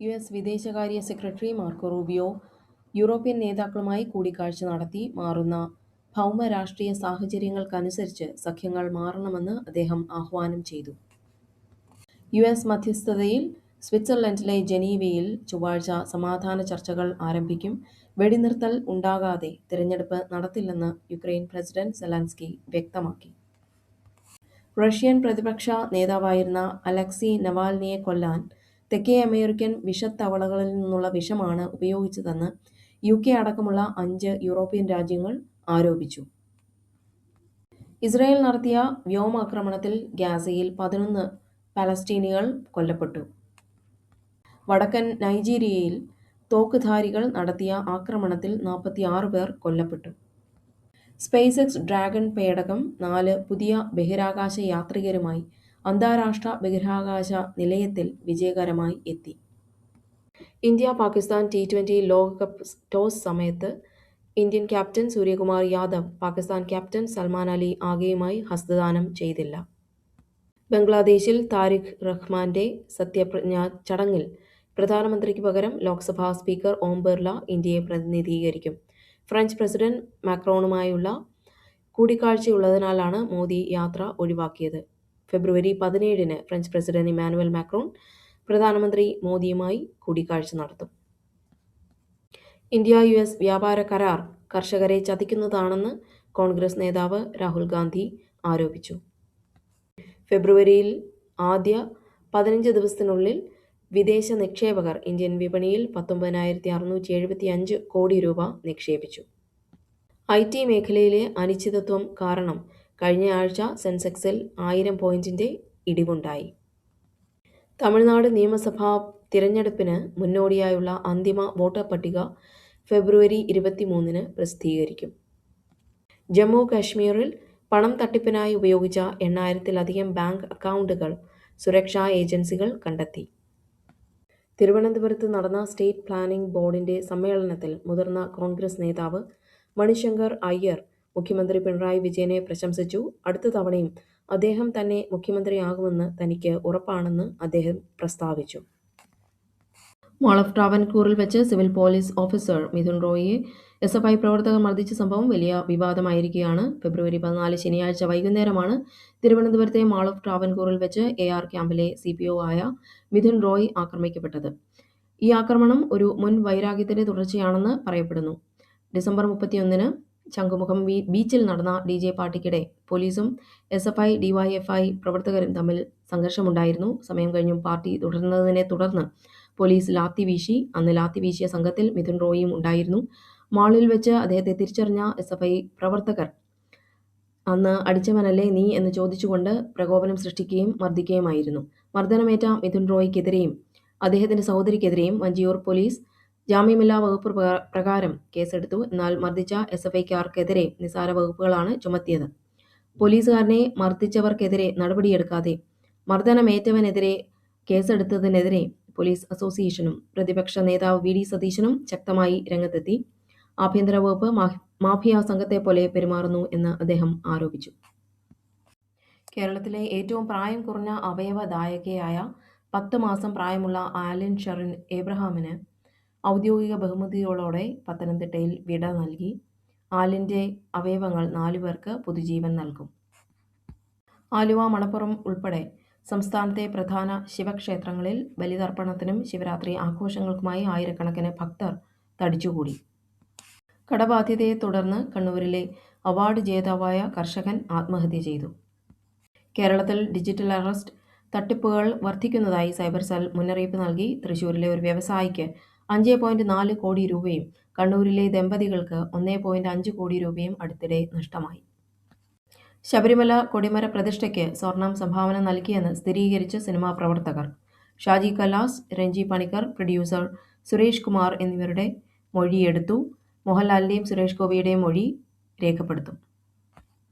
U S വിദേശകാര്യ secretary Marco Rubio European നേതാക്കളുമായി കൂടിക്കാഴ്ച നടത്തി മാറുന്ന ഭൗമരാഷ്ട്രീയ സാഹചര്യങ്ങൾക്കനുസരിച്ച് സഖ്യങ്ങൾ മാറണമെന്ന് അദ്ദേഹം ആഹ്വാനം ചെയ്തു. യു എസ് മധ്യസ്ഥതയിൽ സ്വിറ്റ്സർലൻഡിലെ ജനീവയിൽ ചൊവ്വാഴ്ച സമാധാന ചർച്ചകൾ ആരംഭിക്കും. വെടിനിർത്തൽ ഉണ്ടാകാതെ തിരഞ്ഞെടുപ്പ് നടത്തില്ലെന്ന് യുക്രൈൻ പ്രസിഡന്റ് സെലൻസ്കി വ്യക്തമാക്കി. റഷ്യൻ പ്രതിപക്ഷ നേതാവായിരുന്ന അലക്സി നവാൽനിയെ കൊല്ലാൻ തെക്കേ അമേരിക്കൻ വിഷത്തവളകളിൽ നിന്നുള്ള വിഷമാണ് ഉപയോഗിച്ചതെന്ന് യു കെ അടക്കമുള്ള അഞ്ച് യൂറോപ്യൻ രാജ്യങ്ങൾ ആരോപിച്ചു. ഇസ്രായേൽ നടത്തിയ വ്യോമാക്രമണത്തിൽ ഗാസയിൽ പതിനൊന്ന് പലസ്തീനികൾ കൊല്ലപ്പെട്ടു. വടക്കൻ നൈജീരിയയിൽ തോക്കുധാരികൾ നടത്തിയ ആക്രമണത്തിൽ നാൽപ്പത്തിയാറ് പേർ കൊല്ലപ്പെട്ടു. സ്പേസ് എക്സ് ഡ്രാഗൺ പേടകം നാല് പുതിയ ബഹിരാകാശ യാത്രികരുമായി അന്താരാഷ്ട്ര ബഹിരാകാശ നിലയത്തിൽ വിജയകരമായി എത്തി. ഇന്ത്യ പാകിസ്ഥാൻ ടി ട്വന്റി ലോകകപ്പ് ടോസ് സമയത്ത് Indian captain Suryakumar Yadav Pakistan captain Salman Ali ആകെയുമായി ഹസ്തദാനം ചെയ്തില്ല. ബംഗ്ലാദേശിൽ താരിഖ് റഹ്മാന്റെ സത്യപ്രജ്ഞ ചടങ്ങിൽ പ്രധാനമന്ത്രിക്ക് പകരം ലോക്സഭാ സ്പീക്കർ ഓം ബിർള ഇന്ത്യയെ പ്രതിനിധീകരിക്കും. ഫ്രഞ്ച് പ്രസിഡന്റ് മാക്രോണുമായുള്ള കൂടിക്കാഴ്ചയുള്ളതിനാലാണ് മോദി യാത്ര ഒഴിവാക്കിയത്. ഫെബ്രുവരി പതിനേഴിന് ഫ്രഞ്ച് പ്രസിഡന്റ് ഇമാനുവൽ മാക്രോൺ പ്രധാനമന്ത്രി മോദിയുമായി കൂടിക്കാഴ്ച നടത്തും. ഇന്ത്യ യു എസ് വ്യാപാര കരാർ കർഷകരെ ചതിക്കുന്നതാണെന്ന് കോൺഗ്രസ് നേതാവ് രാഹുൽ ഗാന്ധി ആരോപിച്ചു. ഫെബ്രുവരിയിൽ ആദ്യ പതിനഞ്ച് ദിവസത്തിനുള്ളിൽ വിദേശ നിക്ഷേപകർ ഇന്ത്യൻ വിപണിയിൽ പത്തൊമ്പതിനായിരത്തി അറുന്നൂറ്റി എഴുപത്തി അഞ്ച് കോടി രൂപ നിക്ഷേപിച്ചു. ഐ ടി മേഖലയിലെ അനിശ്ചിതത്വം കാരണം കഴിഞ്ഞ ആഴ്ച സെൻസെക്സിൽ ആയിരം പോയിന്റിന്റെ ഇടിവുണ്ടായി. തമിഴ്നാട് നിയമസഭാ തിരഞ്ഞെടുപ്പിന് മുന്നോടിയായുള്ള അന്തിമ വോട്ടർ പട്ടിക ഫെബ്രുവരി ഇരുപത്തിമൂന്നിന് പ്രസിദ്ധീകരിക്കും. ജമ്മു കാശ്മീരിൽ പണം തട്ടിപ്പിനായി ഉപയോഗിച്ച എണ്ണായിരത്തിലധികം ബാങ്ക് അക്കൗണ്ടുകൾ സുരക്ഷാ ഏജൻസികൾ കണ്ടെത്തി. തിരുവനന്തപുരത്ത് നടന്ന സ്റ്റേറ്റ് പ്ലാനിംഗ് ബോർഡിന്റെ സമ്മേളനത്തിൽ മുതിർന്ന കോൺഗ്രസ് നേതാവ് മണിശങ്കർ അയ്യർ മുഖ്യമന്ത്രി പിണറായി വിജയനെ പ്രശംസിച്ചു. അടുത്ത തവണയും അദ്ദേഹം തന്നെ മുഖ്യമന്ത്രിയാകുമെന്ന് തനിക്ക് ഉറപ്പാണെന്ന് അദ്ദേഹം പ്രസ്താവിച്ചു. മോൾ ഓഫ് ട്രാവൻകൂറിൽ വെച്ച് സിവിൽ പോലീസ് ഓഫീസർ മിഥുൻ റോയിയെ എസ് എഫ് ഐ പ്രവർത്തകർ മർദ്ദിച്ച സംഭവം വലിയ വിവാദമായിരിക്കുകയാണ്. ഫെബ്രുവരി പതിനാല് ശനിയാഴ്ച വൈകുന്നേരമാണ് തിരുവനന്തപുരത്തെ മാൾ ഓഫ് ട്രാവൻകൂറിൽ വെച്ച് എ ആർ ക്യാമ്പിലെ സി പി ഒ ആയ മിഥുൻ റോയ് ആക്രമിക്കപ്പെട്ടത്. ഈ ആക്രമണം ഒരു മുൻ വൈരാഗ്യത്തിന്റെ തുടർച്ചയാണെന്ന് പറയപ്പെടുന്നു. ഡിസംബർ മുപ്പത്തിയൊന്നിന് ശംഖുമുഖം ബീച്ചിൽ നടന്ന ഡി ജെ പാർട്ടിക്കിടെ പോലീസും എസ് എഫ് ഐ ഡിവൈഎഫ്ഐ പ്രവർത്തകരും തമ്മിൽ സംഘർഷമുണ്ടായിരുന്നു. സമയം കഴിഞ്ഞും പാർട്ടി തുടർന്നതിനെ തുടർന്ന് പോലീസ് ലാത്തി വീശി. അന്ന് ലാത്തി വീശിയ സംഘത്തിൽ മിഥുൻ റോയിയും ഉണ്ടായിരുന്നു. മാളിൽ വെച്ച് അദ്ദേഹത്തെ തിരിച്ചറിഞ്ഞ എസ് എഫ് ഐ പ്രവർത്തകർ അന്ന് അടിച്ചവനല്ലേ നീ? എന്ന് ചോദിച്ചുകൊണ്ട് പ്രകോപനം സൃഷ്ടിക്കുകയും മർദ്ദിക്കുകയുമായിരുന്നു. മർദ്ദനമേറ്റ മിഥുൻ റോയ്ക്കെതിരെയും അദ്ദേഹത്തിന്റെ സഹോദരിക്കെതിരെയും വഞ്ചിയൂർ പോലീസ് ജാമ്യമില്ലാ വകുപ്പ് പ്രകാരം കേസെടുത്തു. എന്നാൽ മർദ്ദിച്ച എസ് എഫ് ഐക്കാർക്കെതിരെ നിസാര വകുപ്പുകളാണ് ചുമത്തിയത്. പോലീസുകാരനെ മർദ്ദിച്ചവർക്കെതിരെ നടപടിയെടുക്കാതെ മർദ്ദനമേറ്റവനെതിരെ കേസെടുത്തതിനെതിരെ പോലീസ് അസോസിയേഷനും പ്രതിപക്ഷ നേതാവ് വി ഡി സതീശനും ശക്തമായി രംഗത്തെത്തി. ആഭ്യന്തര വകുപ്പ് മാഫിയ സംഘത്തെ പോലെ പെരുമാറുന്നു എന്ന് അദ്ദേഹം ആരോപിച്ചു. കേരളത്തിലെ ഏറ്റവും പ്രായം കുറഞ്ഞ അവയവദായകയായ പത്ത് മാസം പ്രായമുള്ള ആലൻ ഷെറിൻ ഏബ്രഹാമിന് ഔദ്യോഗിക ബഹുമതികളോടെ പത്തനംതിട്ടയിൽ വിട നൽകി. ആലിന്റെ അവയവങ്ങൾ നാലുപേർക്ക് പുതുജീവൻ നൽകും. ആലുവ മണപ്പുറം ഉൾപ്പെടെ സംസ്ഥാനത്തെ പ്രധാന ശിവക്ഷേത്രങ്ങളിൽ ബലിതർപ്പണത്തിനും ശിവരാത്രി ആഘോഷങ്ങൾക്കുമായി ആയിരക്കണക്കിന് ഭക്തർ തടിച്ചുകൂടി. കടബാധ്യതയെ തുടർന്ന് കണ്ണൂരിലെ അവാർഡ് ജേതാവായ കർഷകൻ ആത്മഹത്യ ചെയ്തു. കേരളത്തിൽ ഡിജിറ്റൽ അറസ്റ്റ് തട്ടിപ്പുകൾ വർദ്ധിക്കുന്നതായി സൈബർ സെൽ മുന്നറിയിപ്പ് നൽകി. തൃശൂരിലെ ഒരു വ്യവസായിക്ക് അഞ്ച് പോയിന്റ് നാല് കോടി രൂപയും കണ്ണൂരിലെ ദമ്പതികൾക്ക് ഒന്നേ പോയിന്റ് അഞ്ച് കോടി രൂപയും അടുത്തിടെ നഷ്ടമായി. ശബരിമല കൊടിമര പ്രതിഷ്ഠയ്ക്ക് സ്വർണം സംഭാവന നൽകിയെന്ന് സ്ഥിരീകരിച്ച സിനിമാ പ്രവർത്തകർ ഷാജി കലാസ് രഞ്ജി പണിക്കർ പ്രൊഡ്യൂസർ സുരേഷ് കുമാർ എന്നിവരുടെ മൊഴിയെടുത്തു. മോഹൻലാലിന്റെയും സുരേഷ് ഗോപിയുടെയും മൊഴി രേഖപ്പെടുത്തും.